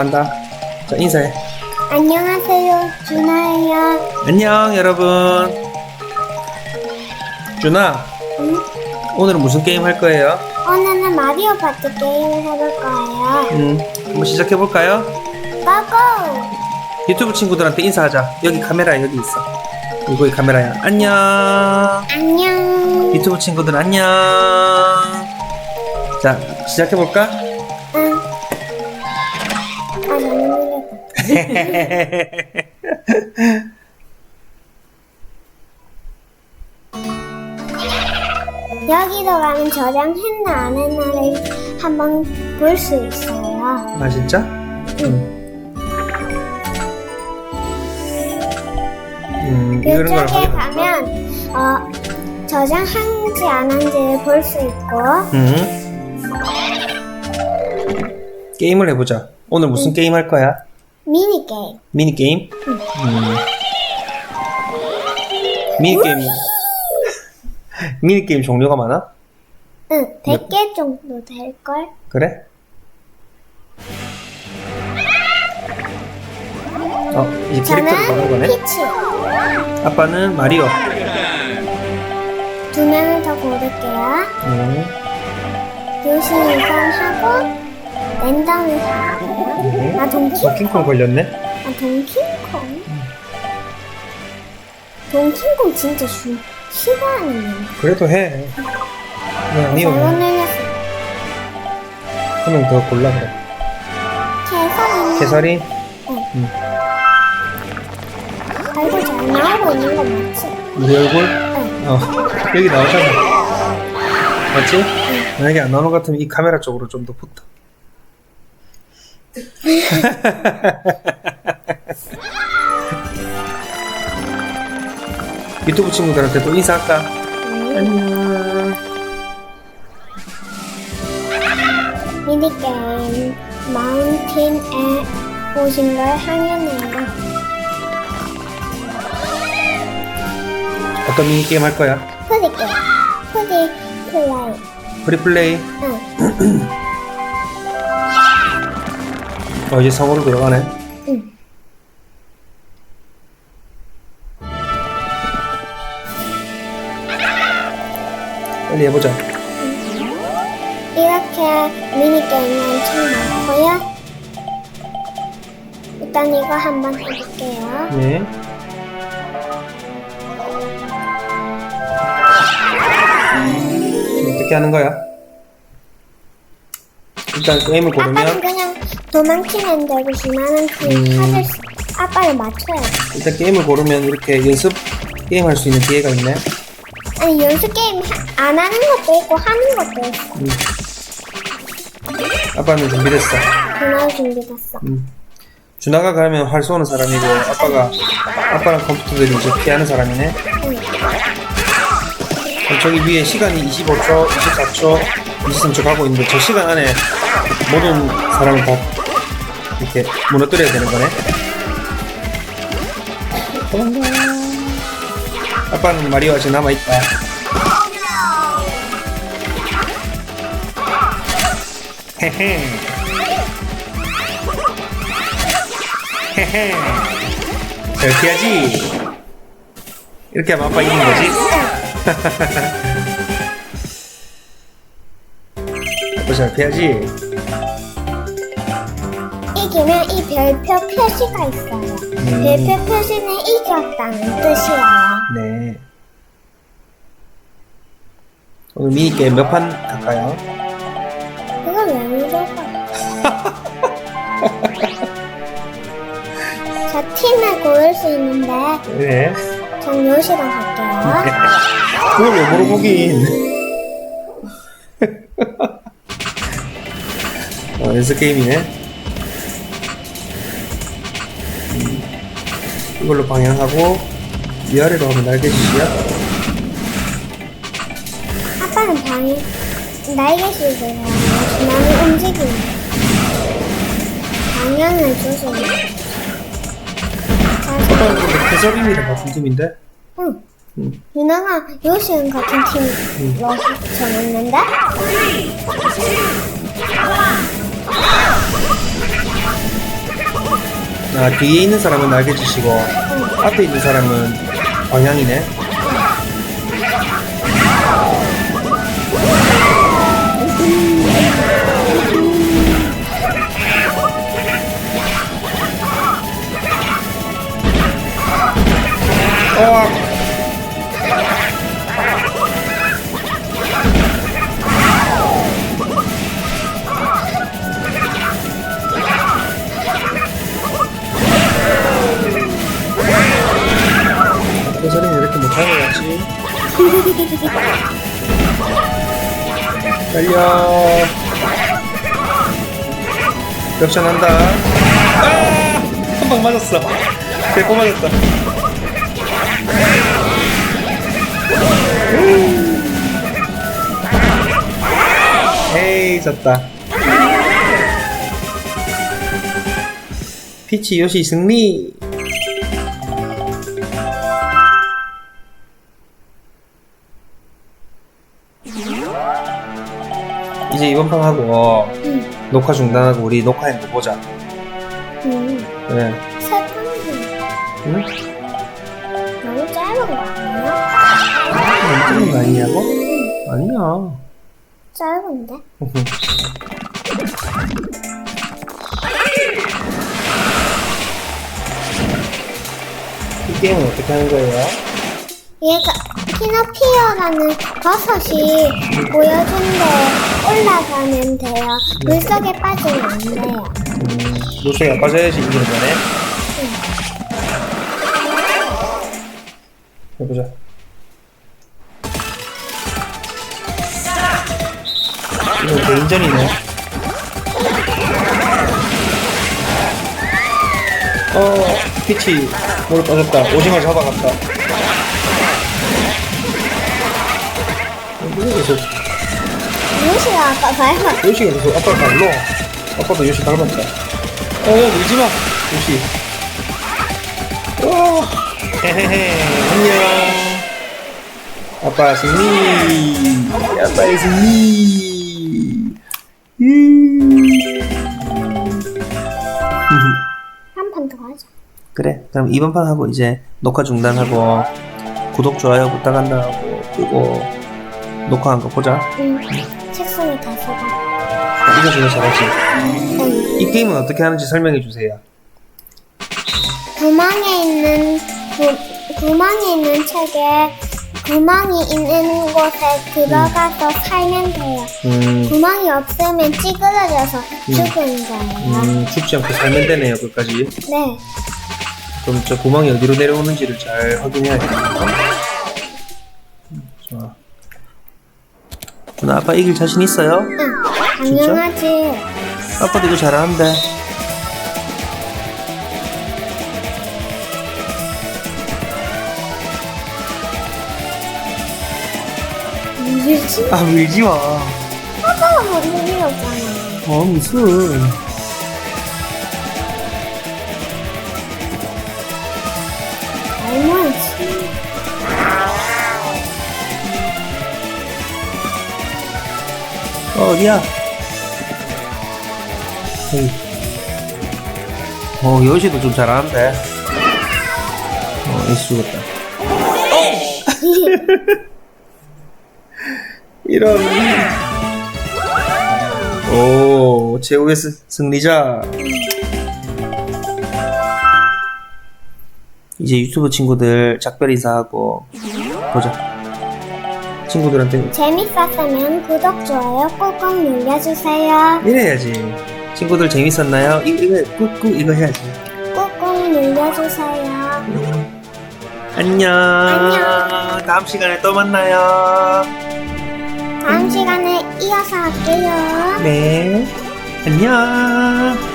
한다. 자, 인사해. 안녕하세요, 준아예요. 안녕, 여러분. 준아, 응? 오늘은 무슨 게임 할 거예요? 오늘은 마리오 파티 게임을 해볼 거예요. 음, 한번 시작해볼까요? 고고! 유튜브 친구들한테 인사하자. 여기 카메라 여기 있어. 이거 이 카메라야. 안녕. 안녕. 유튜브 친구들 안녕. 자, 시작해볼까? 여기로 가면 저장 했나 안 했나를 한번 볼 수 있어요. 아, 진짜? 음. 음, 이런 걸 이쪽에 하면. 가면 어, 저장한지 안 한지를 볼 수 있고 음. 게임을 해보자. 오늘 무슨 게임 할 거야? 미니 게임. 미니 게임? 음. 미니 게임. 미니 게임 종류가 많아? 응, 100개 정도 될걸? 그래? 어, 이제 캐릭터를 보는 저는 거네. 피치. 아빠는 마리오. 두 명을 더 고를게요. 음. 요시 우선하고 음. 아 동키? 어, 킹콩 걸렸네. 아 동킹콩? 동킹콩 진짜 쉬, 싫어하는 그래도 해. 그냥 거. 니오 잘못 늘렸어. 한명 더 골라 그래. 개선이 개설이 얼굴 잘 나오고 있는 거 맞지? 우리 얼굴 응. 어 여기 나오잖아. 맞지? 만약에 안 나오는 것 같으면 이 카메라 쪽으로 좀 더 붙어. 유튜브 친구들한테 또 인사할까? 안녕. 미니게임 마운틴에 오신 걸 환영해요. 어떤 미니 게임 할 거야? 푸디 게임. 푸디 플레이. 프리플레이. 응. 어 이제 성으로 들어가네. 응. 빨리 해보자. 이렇게 미니게임이 엄청 많고요. 일단 이거 한번 해볼게요. 네. 지금 어떻게 하는 거야? 일단 게임을 아빠는 고르면 그냥 도망치면 되고 준하는 그 아빠를 맞춰야 돼. 일단 게임을 고르면 이렇게 연습 게임 할 수 있는 기회가 있네. 아니 연습 게임 하- 안 하는 것도 있고 하는 것도 있어. 음. 아빠는 준비됐어. 준하 준비됐어. 음. 준아가 가면 활 쏘는 사람이고 아빠가 아빠랑 컴퓨터들이 이제 피하는 사람이네. 응. 그럼 저기 위에 시간이 25초, 24초, 23초 가고 있는데 저 시간 안에 모든 사람을 다 이렇게 무너뜨려야 되는 거네. 아빠는 마리오 아직 남아있다. 헤헤. 헤헤. 잘 피하지? 이렇게 하면 아빠 이기는 거지? 잘 피하지? 이기면 이 별표 표시가 있어요. 음. 별표 표시는 이겼다는 뜻이에요. 네. 오늘 미니게임 몇판 갈까요? 그걸 왜 물어봐? 저 팀을 고를 수 있는데 네. 전 요시랑 갈게요. 그걸 왜 물어보긴. 어, 연습 게임이네. 음, 이걸로 방향하고 위아래로 하면 날개짓이야? 아빠는 방에 날개짓을 해요. 나는 움직이는 방향을 줘서 아빠는 근데 캐서린이랑 같은 팀인데? 응. 음. 누나가 요시랑 같은 팀으로 정했는데 아 뒤에 있는 사람은 날개짓이고 앞에 있는 사람은 방향이네. 어. 달려. 역전한다. 아! 한방 맞았어. 배꼽 맞았다. 에이, 졌다. 피치 요시 승리. 이번 판 하고 응. 녹화 중단하고 우리 녹화한 거 보자. 응. 그래. 세판이 응? 너무 짧은 거 아니야? 안 찍는 거 아니냐고? 아니야. 짧은데? 이 게임은 어떻게 하는 거예요? 얘가 피노피어라는 버섯이 보여준데 올라가면 돼요. 물속에 빠지면 안 돼요. 음, 물속에 안 빠져야지 이기는 거네. 해보자. 이거 개인전이네. 어, 피치 물에 빠졌다. 오징어 잡아갔다. 어, 누가 계속 무시가 아까 밟아. 요시가 계속 아빠 발로 아빠도 요시 닮았다 어 울지 마 요시 와 헤헤헤 안녕 아빠 승리 아빠의 승리 음. 한 판 더 하자. 그래 그럼 이번 판 하고 이제 녹화 중단하고 구독 좋아요 부탁한다 하고 끄고 녹화한 거 보자 응. 중에 잘하지 응. 이 게임은 어떻게 하는지 설명해 주세요 구멍에 있는 구, 구멍이 있는 책에 구멍이 있는 곳에 들어가서 살면 돼요. 음, 구멍이 없으면 찌그러져서 죽은 거예요. 음, 죽지 않고 살면 되네요, 끝까지. 네. 그럼 저 구멍이 어디로 내려오는지를 잘 확인해야겠네요. 음, 좋아. 누나, 아빠 이길 자신 있어요? 응. 당연하지. 아빠도 이거 잘하는데. 아, 밀지 마. 아빠가 먼저 밀었잖아. 어, 무슨. 알모야지. 어, 어디야? 어, 요시도 좀 잘하는데. 어, 에이스 죽었다. 이런. 오, 최후의 스- 승리자. 이제 유튜브 친구들 작별 인사하고 보자. 친구들한테 재밌었으면 구독, 좋아요 꾹꾹 눌러주세요. 이래야지. 친구들 재밌었나요? 이, 이거 꾹꾹 이거 해야지. 꾹꾹 눌러주세요. 안녕. 안녕. 다음 시간에 또 만나요. 다음 시간에 이어서 할게요. 네. 안녕.